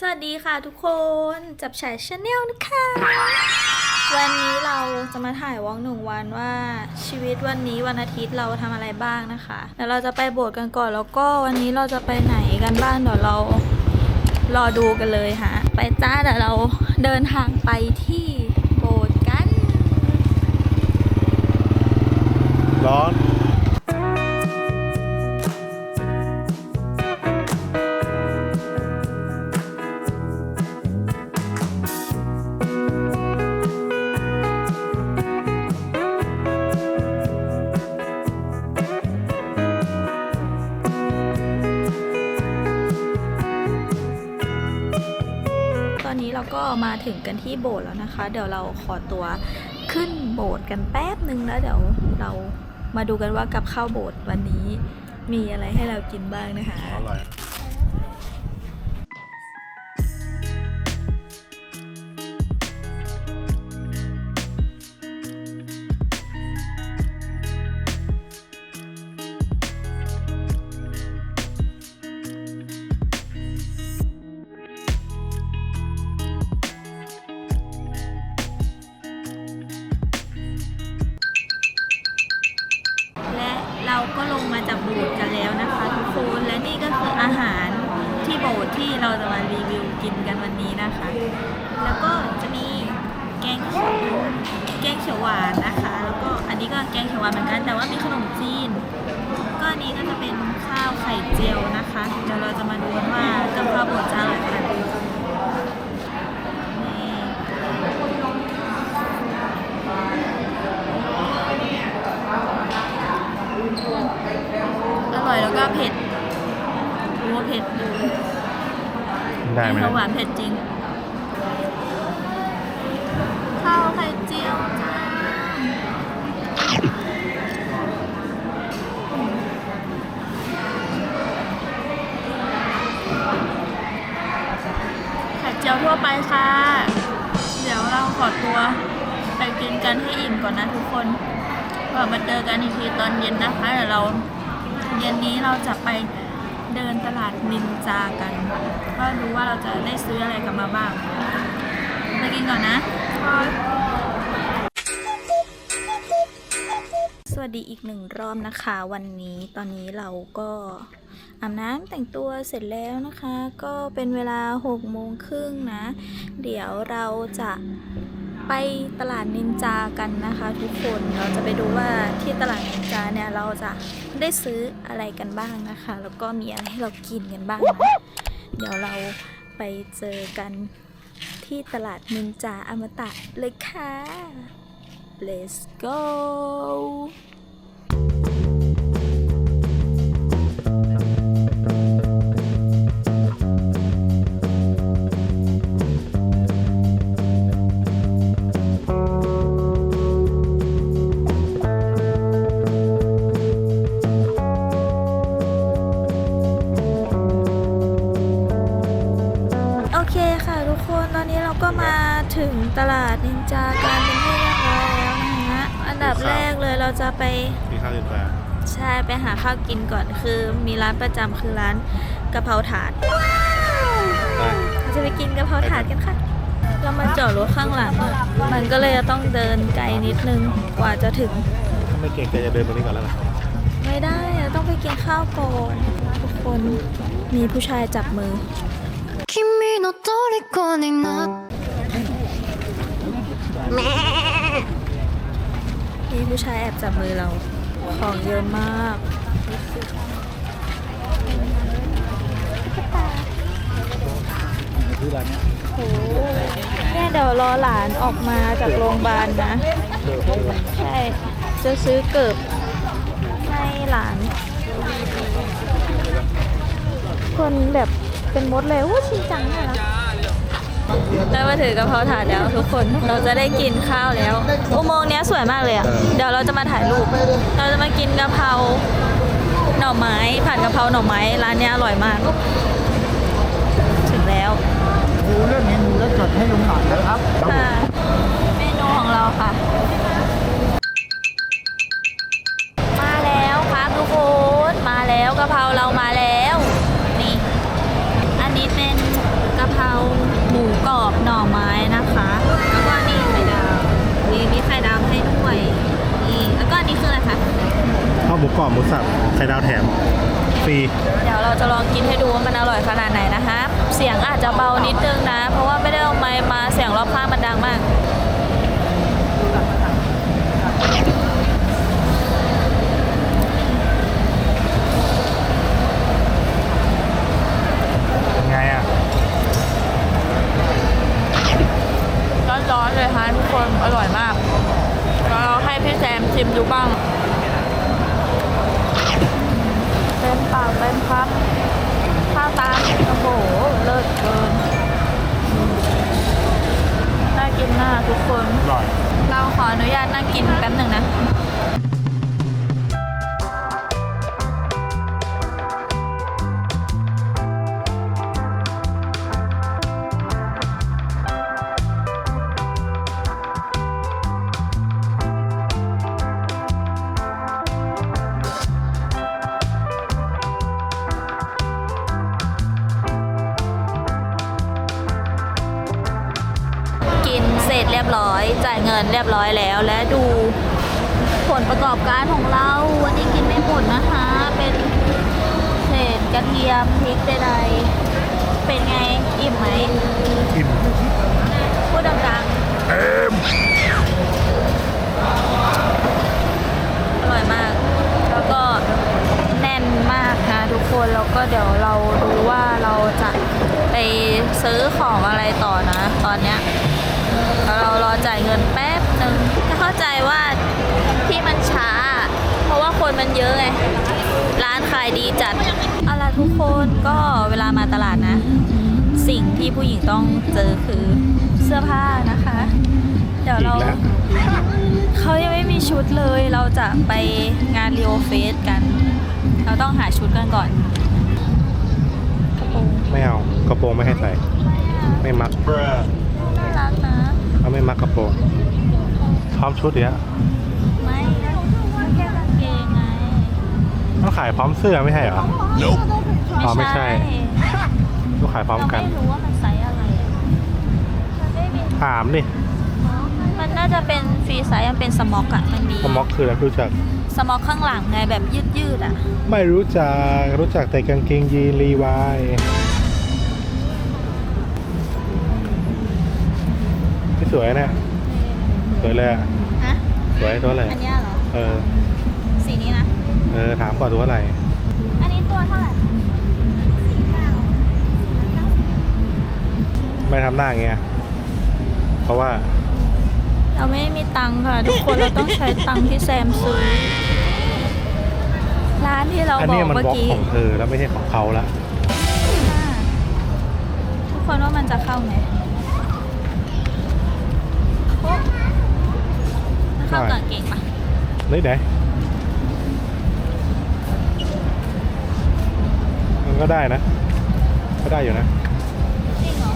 สวัสดีค่ะทุกคนจับฉายชาแนลนะคะ วันนี้เราจะมาถ่ายวอล์กหนึ่งวันว่าชีวิตวันนี้วันอาทิตย์เราทำอะไรบ้างนะคะเดี๋ยวเราจะไปโบสถ์กันก่อนแล้วก็วันนี้เราจะไปไหนกันบ้างเดี๋ยวเรารอดูกันเลยค่ะไปจ้าเดี๋ยวเราเดินทางไปที่โบสถ์กัน ร้อน มาถึงกันที่โบสถ์แล้วนะคะ เดี๋ยวเราขอตัวขึ้นโบสถ์กันแป๊บหนึ่งแล้วเดี๋ยวเรามาดูกันว่ากับข้าวโบสถ์วันนี้มีอะไรให้เรากินบ้างนะคะอร่อย เราก็ลงมาจากโบสถ์กันแล้วนะคะทุกคนและนี่ก็คืออาหารที่โบสถ์ที่เราจะมารีวิวกินกันวันนี้นะคะ แล้วก็จะมีแกงเขียวแกงเขียวหวานนะคะ แล้วก็อันนี้ก็แกงเขียวหวานเหมือนกัน แต่ว่ามีขนมจีน ก็อันนี้ก็จะเป็นข้าวไข่เจียวนะคะ เดี๋ยวเราจะมาดูกันว่ากับข้าวโบสถ์จะอร่อยขนาดไหนอร่อยแล้วก็เผ็ดรู้ว่าเผ็ด ได้ไหม ข้าวหวานเผ็ดจริง ข้าวไข่เจียวจ้าไข่เจียวทั่วไปค่ะ เดี๋ยวเราขอตัว ไปกินกันให้อิ่มก่อนนะทุกคนก่อนมาเจอกันอีกทีตอนเย็นนะคะ เดี๋ยวเรา เย็นนี้เราจะไป เดินตลาดนินจากันก็ดูว่าเราจะได้ซื้ออะไรกลับมาบ้างไปกินก่อนนะ สวัสดีอีกหนึ่งรอบนะคะ วันนี้ตอนนี้เราก็อาบน้ำแต่งตัวเสร็จแล้วนะคะ ก็เป็นเวลา6โมงครึ่งนะ เดี๋ยวเราจะ ไปตลาดนินจากันนะคะ ทุกคนเราจะไปดูว่าที่ตลาดนินจาเนี่ยเราจะได้ซื้ออะไรกันบ้างนะคะ แล้วก็มีอะไรให้เรากินกันบ้างนะเดี๋ยวเราไปเจอกันที่ตลาดนินจาอมตะเลยค่ะ let's go ไปหาข้าวกินก่อนคือมีร้านประจำคือร้านกะเพราถาดเราจะไปกินกะเพราถาดกันค่ะ เรามาจอดรถข้างหลัง มันก็เลยจะต้องเดินไกลนิดนึงกว่าจะถึงทำไมเก่งใจะเดินตรงนี้ก่อนแล้วนะไม่ได้ต้องไปกินข้าวก่อนทุกคนมีผู้ชายจับมือมีผู้ชายแอบจับมือเรา ของเยอะมากที่ร้านนี้โหเนี่ยเดี๋ยวรอหลานออกมาจากโรงพยาบาลนะใช่ จะซื้อเกิบให้หลาน คนแบบเป็นมดเลยวู้ชินจังน่ารัก ได้มาถือกะเพราถาดแล้วทุกคนเราจะได้กินข้าวแล้ว อุโมงค์เนี้ยสวยมากเลยอะเดี๋ยวเราจะมาถ่ายรูป เราจะมากินกะเพราหน่อไม้ผัดกะเพราหน่อไม้ร้านเนี้ยอร่อยมาก ถึงแล้วดูเรื่องเมนูแล้วจดให้ลุงหน่อยนะครับค่ะเมนูของเราค่ะ มาแล้วครับทุกคนมาแล้วกะเพราเรามาแล้ว ไข่ดาวแถมฟรี เดี๋ยวเราจะลองกินให้ดูว่ามันอร่อยขนาดไหนนะคะ เสียงอาจจะเบานิดนึงนะ เพราะว่าไม่ได้เอาไมค์มาเสียงรอบข้างมันดังมาก เป็นไงอะ ร้อนๆเลยค่ะทุกคนอร่อยมากแล้วเราให้พี่แซมชิมดูบ้าง เต็มปากเต็มคำข้าวตามโอ้โห เลิศเกิน น่ากินมากทุกคน อร่อย เราขออนุญาตนั่งกินแป๊บหนึ่งนะ รียบร้อยแล้ว และดูผลประกอบการของเรา วันนี้กินไม่หมดนะคะ เป็นเศษกระเทียมพริกใดๆเป็นไงอิ่มไหมอิ่มพูดดังๆอร่อยมาก แล้วก็แน่นมากนะทุกคนแล้วก็เดี๋ยวเราดูว่าเราจะไปซื้อของอะไรต่อนะ ตอนเนี้ยแล้วเรารอจ่ายเงินแป๊บห นึ่งจะเข้าใจว่าที่มันช้า เพราะว่าคนมันเยอะไง ร้านขายดีจัดเอาล่ะทุกคนก็เวลามาตลาดนะ สิ่งที่ผู้หญิงต้องเจอคือเสื้อผ้านะคะ เดี๋ยวเราอีกแล้วเขายังไม่มีชุดเลย เราจะไปงานรีโอเฟสกัน เราต้องหาชุดกันก่อนกระโปรงไม่เอากระโปรงไม่ให้ใส่ ไม่มักน่ารักนะเขาไม่มักกระโปรง พร้อมชุดเนี้ยไม่นะแค่กางเกงไงต้องขายพร้อมเสื้อไม่ใช่เหรอ อ๋อไม่ใช่ ต้องขายพร้อมกัน เราไม่รู้ว่ามันไซส์อะไรอะมันไม่มีถามดิมันน่าจะเป็นฟรีไซส์มันเป็นสม็อกอะมันมีสม็อกคืออะไรไม่รู้จัก สม็อกข้างหลังไงแบบยืดยืดๆอะไม่รู้จัก รู้จักแต่กางเกงยีนรีวายที่สวยเนี่ย สวยเลยอะฮะสวยตัวอะไรอันเนี้ยเหรอ เออ สีนี้นะ เออ ถามก่อนตัวอะไรอันนี้ตัวเท่าไหร่สีขาวไม่ทำหน้าอย่างเงี้ย เพราะว่าเราไม่มีตังค์ค่ะ ทุกคนเราต้องใช้ตังค์ที่แซมซื้อ ร้านที่เราอันบอเนี้ยกมันเมื่อบล็อกกี้ของเธอแล้วไม่ใช่ของเขาละทุกคนว่ามันจะเข้าไหมโอ๊ะมัน เข้ากับกางเก่งปะนี่ไหนมันก็ได้นะ ก็ได้อยู่นะจริงเหรอ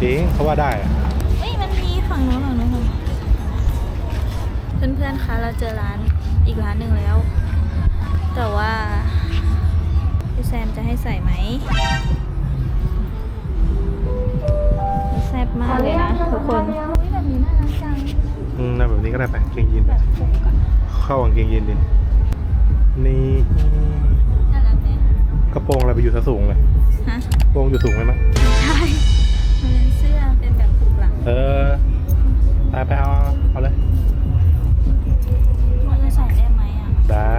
ทิ้งเขาว่าได้อะเฮ้ยมันมีฝั่งโน้นฝั่งโน้นเพื่อนเพื่อนๆคะเราเจอร้านอีกร้านหนึ่งแล้ว แต่ว่าพี่แซมจะให้ใส่ไหมแซ่บมากเลยนะทุกคน อืมเอาแบบนี้ก็ได้ไปกางเกงยีนไปเข้ากางเกงยีนดินี่น่ารักไหมกระโปรงอะไรไปอยู่ซะสูงเลยฮะกระโปรงอยู่สูงไหมมั้งใช่มันเป็นเสื้อเป็นแบบผูกหลังเออไปไปเอาเอาเลย มันจะใส่ได้ไหมอะได้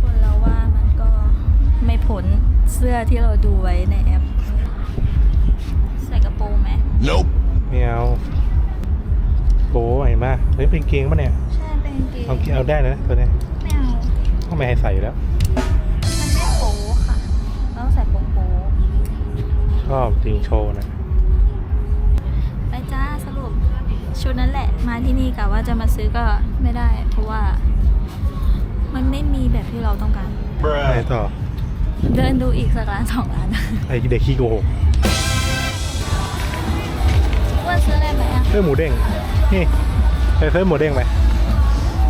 คนเราว่ามันก็ไม่พ้นเสื้อที่เราดูไว้ในแอป ใส่กระโปรงไหมไม่เอา โก้เห็นไหมเฮ้ยเป็นเกงปะเนี่ยใช่เป็นกางเกงเอาเอาได้นะตัวเนี้ยไม่เอาก็ไม่ให้ใส่อยู่แล้ว มันไม่โป๊ค่ะต้องใส่โป๊โป๊ชอบจริงโชว์นะไปจ้าสรุปชุดนั้นแหละ มาที่นี่กะว่าจะมาซื้อก็ไม่ได้ เพราะว่า มันไม่มีแบบที่เราต้องการไหนต่อ เดินดูอีกสักร้านสองร้านไอ้เด็กขี้โกหกว่าซื้ออะไรไหมอะเสื้อหมูเด้งนี่ ใส่เสื้อหมูเด้งไหม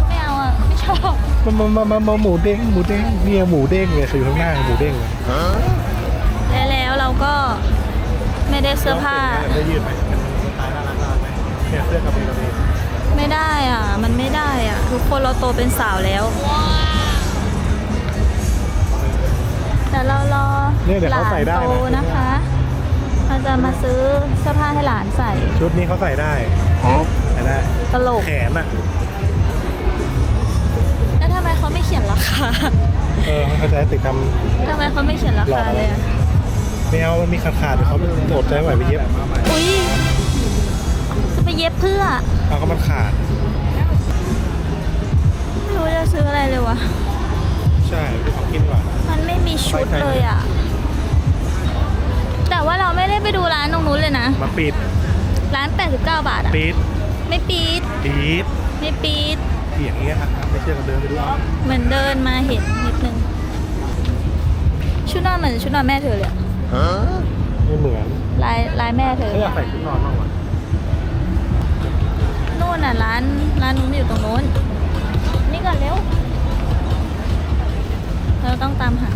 ไม่เอาอะ ไม่ชอบมามามามามาหมูเด้งหมูเด้งเนี่ยหมูเด้งเนี่ยคืออยู่ข้างหน้าหมูเด้งเลยและแล้วเราก็ไม่ได้เสื้อผ้า ได้ยืดไหมสไตล์น่ารักน่ารักไหมเนี่ยเสื้อกระเบนกระเบนไม่ได้อะ มันไม่ได้อะ ทุกคนเราโตเป็นสาวแล้ว แต่เรารอเนี่ยเดี๋ยวหลาเขานใส่ได้นะ โตนะคะ เราจะมาซื้อเสื้อผ้าให้หลานใส่ ชุดนี้เขาใส่ได้ใส่ ได้ตลก แขนอะ แล้วทำไมเขาไม่เขียนราคาเออเขาจะติดททำไมเขาไม่เขียนราคาเลยอะำไม่เอามันมีขาดขาดๆเดี๋ยวเขาอดใจไม่ไหวไปเย็บอุ้ยจะไปเย็บเพื่อเอาก็มันขาด ไม่รู้จะซื้ออะไรเลยวะ ใช่ไปของกินก่อนมันไม่มีชุดเลยอะ แต่ว่าเราไม่ได้ไปดูร้านตรงนู้นเลยนะ มาปิด ร้าน 89 บาทอะ ปิด ไม่ปีดปิดไม่ปีดเสียงเงี้ยอะไม่เชื่อกันเดินไปดูเอาเหมือนเดินมาเห็นนิดนึงชุดนอนเหมือนชุดนอนแม่เธอเลยอะไม่เหมือนลายลายแม่เธอ ไม่อยากใส่ชุดนอนมากกว่านู่นน่ะร้านร้านนู้นอยู่ตรงนู้น นี่ก่อนเร็ว เราต้องตามหา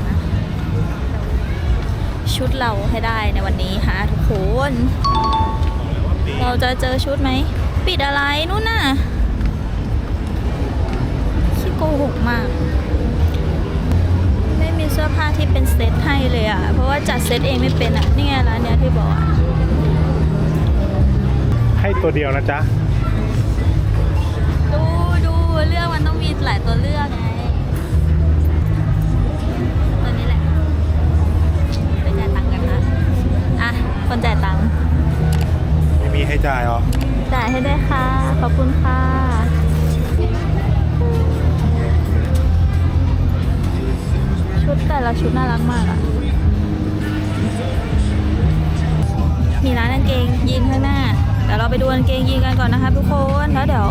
ชุดเราให้ได้ในวันนี้หาทุกคน เราจะเจอชุดไหม ปิดอะไรนู่นน่ะขี้โกหกมาก ไม่มีเสื้อผ้าที่เป็นเซตให้เลยอะ เพราะว่าจัดเซตเองไม่เป็นอะ นี่ไงร้านเนี้ยที่บอกอะให้ตัวเดียวนะจ๊ะ ดูดูเลือกมันต้องมีหลายตัวเลือกไงตัวนี้แหละไปจ่ายตังค์กันนะ อะ คนจ่ายตังค์ไม่มีให้จ่ายหรอ จ่ายให้ได้ค่ะ ขอบคุณค่ะ ชุดแต่ละชุดน่ารักมากอะมีร้านกางเกงยีนข้างหน้าเดี๋ยวเราไปดูกางเกงยีนกันก่อนนะคะทุกคนแล้วเดี๋ยว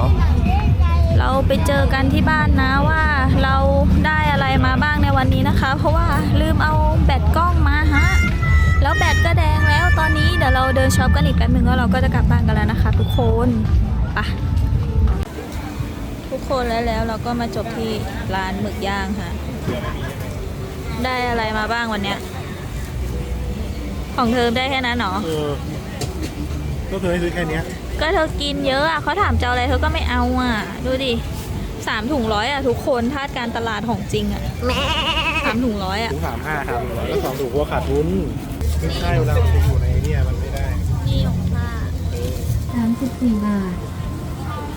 เราไปเจอกันที่บ้านนะว่าเราได้อะไรมาบ้างในวันนี้นะคะ เพราะว่าลืมเอาแบตกล้องมาฮะ แล้วแบตก็แดงแล้วตอนนี้เดี๋ยวเราเดินช็อปกันอีกแป๊บนึงแล้วเราก็จะกลับบ้านกันแล้วนะคะ ทุกคนไปะทุกคนแล้วแล้วเราก็มาจบที่ร้านหมึกย่างค่ะ ได้อะไรมาบ้างวันเนี้ย ของเธอได้แค่นั้นเหรอเออก็เธอให้ซื้อแค่เนี้ย ก็เธอกินเยอะอะเขาถามจะเอาอะไรเธอก็ไม่เอาอะ ดูดิสามถุงร้อยอะทุกคนทาสการตลาดของจริงอะสามถุงร้อยอะถุงสามห้าครับแล้วสองถุงว่าขาดทุน ไม่ใช่เวลามันจะอยู่ในเนี่ยมันไม่ได้นี่ของผ้าสามสิบสี่บาท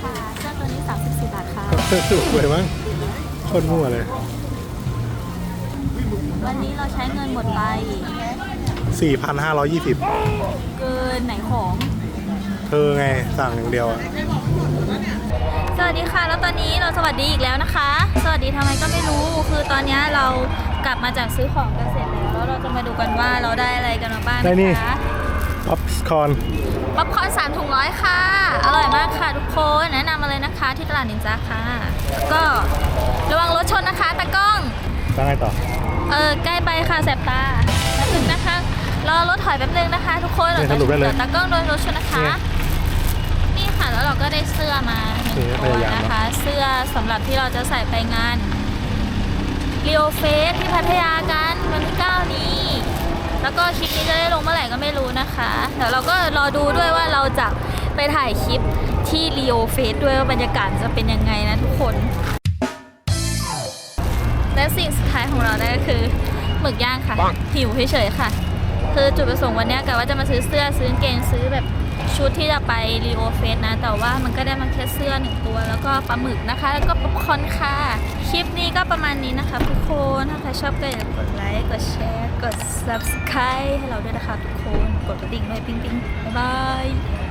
ค่ะเสื้อตัวนี้สามสิบสี่บาทค่ะ ถูกเลยมั้งชนมั่วเลยวันนี้เราใช้เงินหมดไป 4,520 เกินไหนของ เธอไงสั่งอย่างเดียวอะสวัสดีค่ะ แล้วตอนนี้เราสวัสดีอีกแล้วนะคะ สวัสดีทำไมก็ไม่รู้ คือตอนนี้เรากลับมาจากซื้อของกันเสร็จ จะมาดูกันว่าเราได้อะไรกันมาบ้างได้นี่ นะคะป๊อปคอร์นป๊อปคอร์นสามถุงร้อยค่ะ อร่อยมากค่ะทุกคนแนะนำมาเลยนะคะที่ตลาดนินจาค่ะแล้วก็ระวังรถชนนะคะตากล้องแล้วไงต่อ เออใกล้ไปค่ะแสบตาแป๊บนึงนะคะ รอรถถอยแป๊บนึงนะคะ ทุกคนเนี่ยสรุปได้เลยดี๋วตากล้องโดนรถชนนะคะเนี่ยนี่ค่ะแล้วเราก็ได้เสื้อมาหนึ่งเออตัวพยายามนะคะ เสื้อสำหรับที่เราจะใส่ไปงานเรียวเฟสที่พัทยากันวันที่9นี้ งเมื่อไหร่ก็ไม่รู้นะคะเดี๋ยวเราก็รอดูด้วยว่าเราจะไปถ่ายคลิปที่รีโอเฟสด้วยว่าบรรยากาศจะเป็นยังไงนะทุกคน และสิ่งสุดท้ายของเรานั่นก็คือหมึกย่างค่ะหิวเฉยๆค่ะ คือจุดประสงค์วันนี้กะว่าจะมาซื้อเสื้อซื้อกางเกงซื้อแบบ ชุดที่จะไปรีโอเฟสนะ แต่ว่ามันก็ได้มาแค่เสื้อหนึ่งตัว แล้วก็ปลาหมึกนะคะ แล้วก็ป๊อปคอนค่ะ คลิปนี้ก็ประมาณนี้นะคะ ทุกคน ถ้าใครชอบก็อย่าลืมกดไลค์ กดแชร์ กด subscribe ให้เราด้วยนะคะทุกคน กดกระดิ่งด้วยปิ๊งปิ๊งบ๊ายบาย「